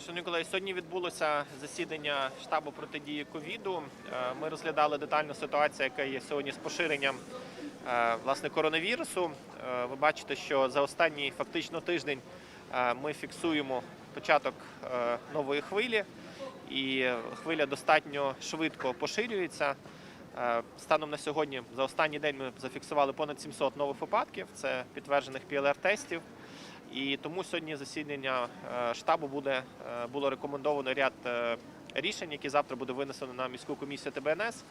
Шановні колеги, сьогодні відбулося засідання штабу протидії ковіду. Е, Ми розглядали детальну ситуацію, яка є сьогодні з поширенням е, власне коронавірусу. Е, Ви бачите, що за останній фактично тиждень е, ми фіксуємо початок е, нової хвилі, і хвиля достатньо швидко поширюється. Е, Станом на сьогодні за останній день ми зафіксували понад 700 нових випадків. Це підтверджених ПЛР-тестів. І тому сьогодні засідання е, штабу буде е, було рекомендовано ряд е, рішень, які завтра буде винесено на міську комісію ТБНС.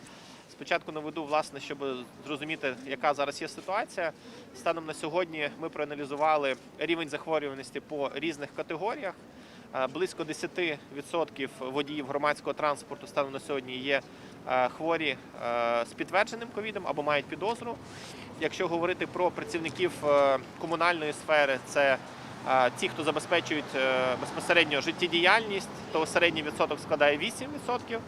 Спочатку наведу, власне, щоб зрозуміти, яка зараз є ситуація. Станом на сьогодні ми проаналізували рівень захворюваності по різних категоріях. Близько 10% водіїв громадського транспорту станом на сьогодні є хворі е, з підтвердженим ковідом або мають підозру. Якщо говорити про працівників е, комунальної сфери, це е, ті, хто забезпечують е, безпосередньо життєдіяльність, то середній відсоток складає 8%.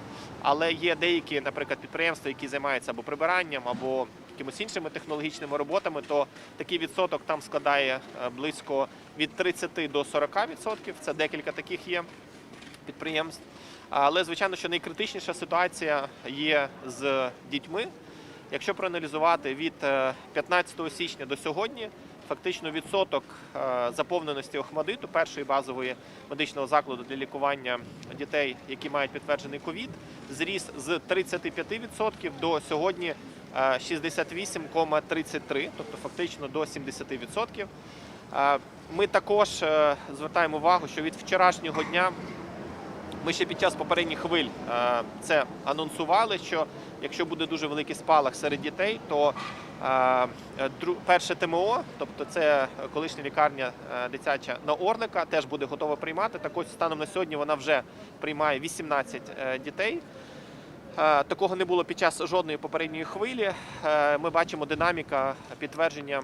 Але є деякі, наприклад, підприємства, які займаються або прибиранням, або якимось іншими технологічними роботами, то такий відсоток там складає е, близько від 30 до 40%. Це декілька таких є підприємств. Але звичайно, що найкритичніша ситуація є з дітьми. Якщо проаналізувати від е, 15 січня до сьогодні, фактично відсоток е, заповненості Охмадиту, першої базової медичного закладу для лікування дітей, які мають підтверджений ковід, зріс з 35% до сьогодні е, 68,33%, тобто фактично до 70%. Е, Ми також е, звертаємо увагу, що від вчорашнього дня ми ще під час попередніх хвиль е, це анонсували, що якщо буде дуже великий спалах серед дітей, то е, перше ТМО, тобто це колишня лікарня е, дитяча на Орлика, теж буде готова приймати. Так ось станом на сьогодні вона вже приймає 18 е, дітей. Такого не було під час жодної попередньої хвилі. Ми бачимо динаміка підтвердження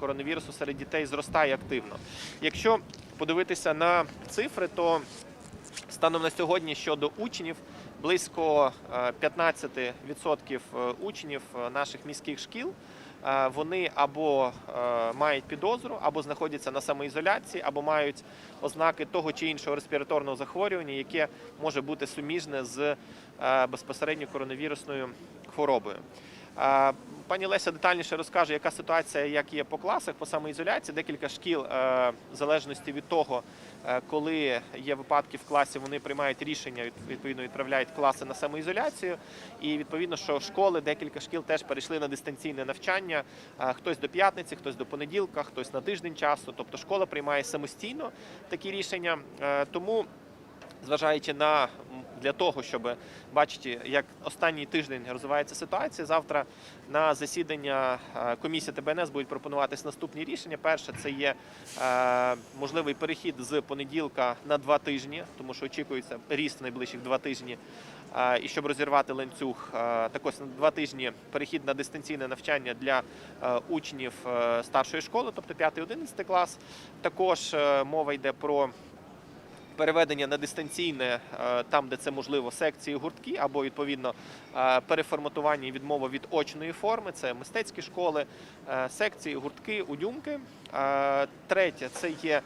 коронавірусу серед дітей зростає активно. Якщо подивитися на цифри, то Станом на сьогодні щодо учнів близько е, 15% учнів е, наших міських шкіл. е, Вони або е, мають підозру, або знаходяться на самоізоляції, або мають ознаки того чи іншого респіраторного захворювання, яке може бути суміжне з е, безпосередньо коронавірусною хворобою. Пані Леся детальніше розкаже, яка ситуація, як є по класах, по самоізоляції. Декілька шкіл, е, в залежності від того, е, коли є випадки в класі, вони приймають рішення, відповідно відправляють класи на самоізоляцію. І відповідно, що школи, декілька шкіл теж перейшли на дистанційне навчання. Е, Хтось до п'ятниці, хтось до понеділка, хтось на тиждень часу. Тобто школа приймає самостійно такі рішення. Тому зважаючи на для того, щоб бачити, як останній тиждень розвивається ситуація, завтра на засідання е, комісії ТБНС будуть пропонуватись наступні рішення. Перше, це є е, можливий перехід з понеділка на два тижні, тому що очікується ріст найближчих два тижні. Е, І щоб розірвати ланцюг, також на два тижні перехід на дистанційне навчання для учнів старшої школи, тобто 5-11 клас. Також мова йде про переведення на дистанційне е, там, де це можливо, секції гуртки, або відповідно е, переформатування і відмова від очної форми. Це мистецькі школи, е, секції, гуртки, удюмки. Третє, це є.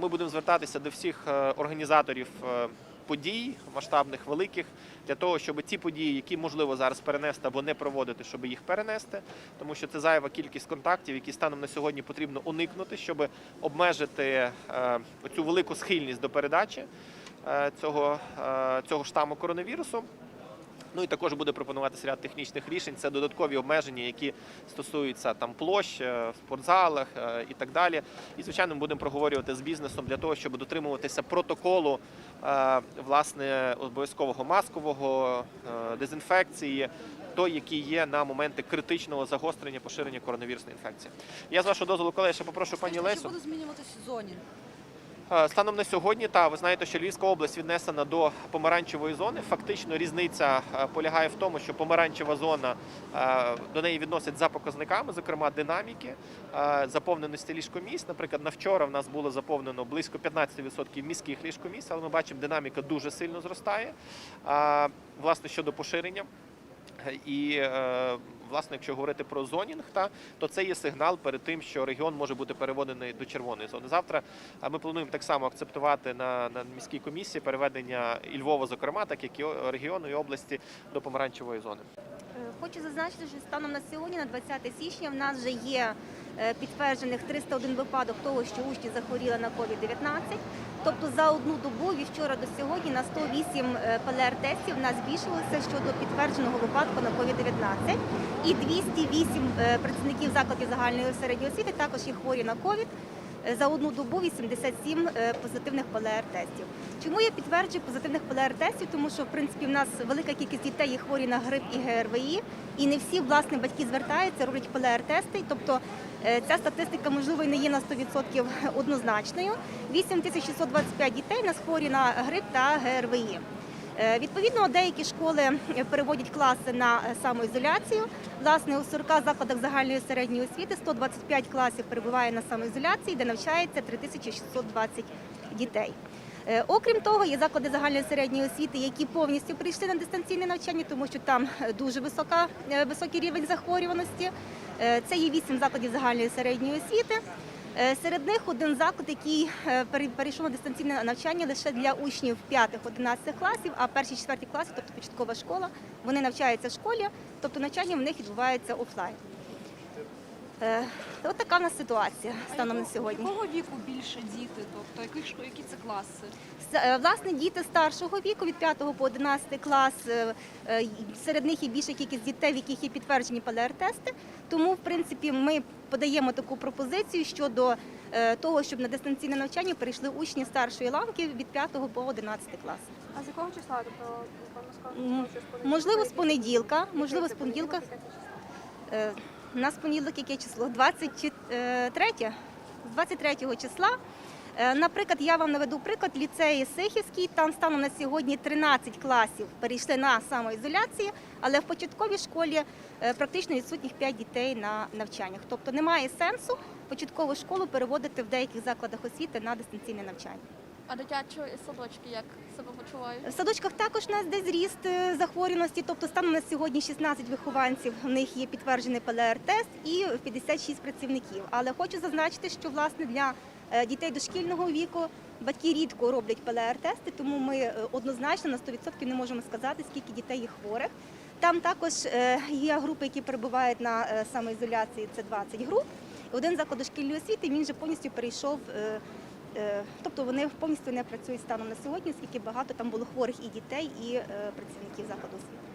Ми будемо звертатися до всіх організаторів. Подій масштабних, великих, для того, щоб ті події, які можливо зараз перенести або не проводити, щоб їх перенести, тому що це зайва кількість контактів, які станом на сьогодні потрібно уникнути, щоб обмежити е, цю велику схильність до передачі е, цього, е, цього штаму коронавірусу. Ну і також буде пропонуватися ряд технічних рішень. Це додаткові обмеження, які стосуються там площ е, в спортзалах е, і так далі. І звичайно, ми будемо проговорювати з бізнесом для того, щоб дотримуватися протоколу е, власне обов'язкового маскового дезінфекції. Той, який є на моменти критичного загострення поширення коронавірусної інфекції. Я з вашого дозволу, колеги, ще попрошу пані Чи буде змінюватися зоні? Е, Станом на сьогодні, та ви знаєте, що Львівська область віднесена до помаранчевої зони. Фактично різниця е, полягає в тому, що помаранчева зона е, до неї відносять за показниками, зокрема динаміки, заповненості ліжкомісць. Наприклад, на вчора в нас було заповнено близько 15% міських ліжкомісць, але ми бачимо, динаміка дуже сильно зростає. Власне, щодо поширення. І е, власне, якщо говорити про зонінг, то це є сигнал перед тим, що регіон може бути переведений до червоної зони. Завтра ми плануємо так само акцептувати на, на міській комісії переведення і Львова, зокрема, так як і регіону і області до помаранчевої зони. Е, Хочу зазначити, що станом на сьогодні, на 20 січня, в нас вже є підтверджених 301 випадок того, що учні захворіли на COVID-19. Тобто за одну добу від вчора до сьогодні на 108 ПЛР-тестів нас збільшилося щодо підтвердженого випадку на COVID-19. І 208 е, працівників закладів загальної середньої освіти також є хворі на COVID. Е, За одну добу 87 е, позитивних ПЛР-тестів. Чому я підтверджую позитивних ПЛР-тестів? Тому що в принципі в нас велика кількість дітей є хворі на грип і ГРВІ, і не всі власне батьки звертаються, роблять ПЛР-тести. Тобто е, ця статистика можливо не є на 100% однозначною. 8625 дітей в нас хворі на грип та ГРВІ. Е, Відповідно, деякі школи е, переводять класи на е, самоізоляцію. Власне, у 40 закладах загальної середньої освіти 125 класів перебуває на самоізоляції, де навчається 3620 дітей. Е, Окрім того, є заклади загальної середньої освіти, які повністю прийшли на дистанційне навчання, тому що там е, дуже висока, е, високий рівень захворюваності. Е, Це є вісім закладів загальної середньої освіти. Е, Серед них один заклад, який е, перейшов на дистанційне навчання лише для учнів 5-11 класів, а перші 4 класи, тобто початкова школа, вони навчаються в школі, тобто навчання в них відбувається офлайн. Е, От така в нас ситуація станом на сьогодні. Якого віку більше діти? Тобто яких які це класи? Е, Власне, діти старшого віку від 5 по 11 клас, е, серед них є більша кількість дітей, в яких є підтверджені ПЛР-тести. Тому, в принципі, ми подаємо таку пропозицію щодо того, щоб на дистанційне навчання перейшли учні старшої ланки від 5 по 11 клас. А з якого числа? Тобто, Можливо, з понеділка, можливо, з понеділка. Е, У нас понеділок яке число? 23? З 23 числа. Е, Наприклад, я вам наведу приклад ліцеї Сихівський. Там станом на сьогодні 13 класів перейшли на самоізоляцію, але в початковій школі е, практично відсутніх 5 дітей на навчаннях. Тобто немає сенсу початкову школу переводити в деяких закладах освіти на дистанційне навчання. А дитячі садочки як себе почувають? В садочках також у нас десь зріст е, захворюваності, тобто станом на сьогодні 16 вихованців, в них є підтверджений ПЛР-тест і 56 працівників. Але хочу зазначити, що власне для е, дітей дошкільного віку батьки рідко роблять ПЛР-тести, тому ми е, однозначно на 100% не можемо сказати, скільки дітей є хворих. Там також є групи, які перебувають на самоізоляції, це 20 груп. Один заклад дошкільної освіти він вже повністю перейшов. Е, Тобто вони повністю не працюють станом на сьогодні, оскільки багато там було хворих і дітей, і е, працівників закладу освіти.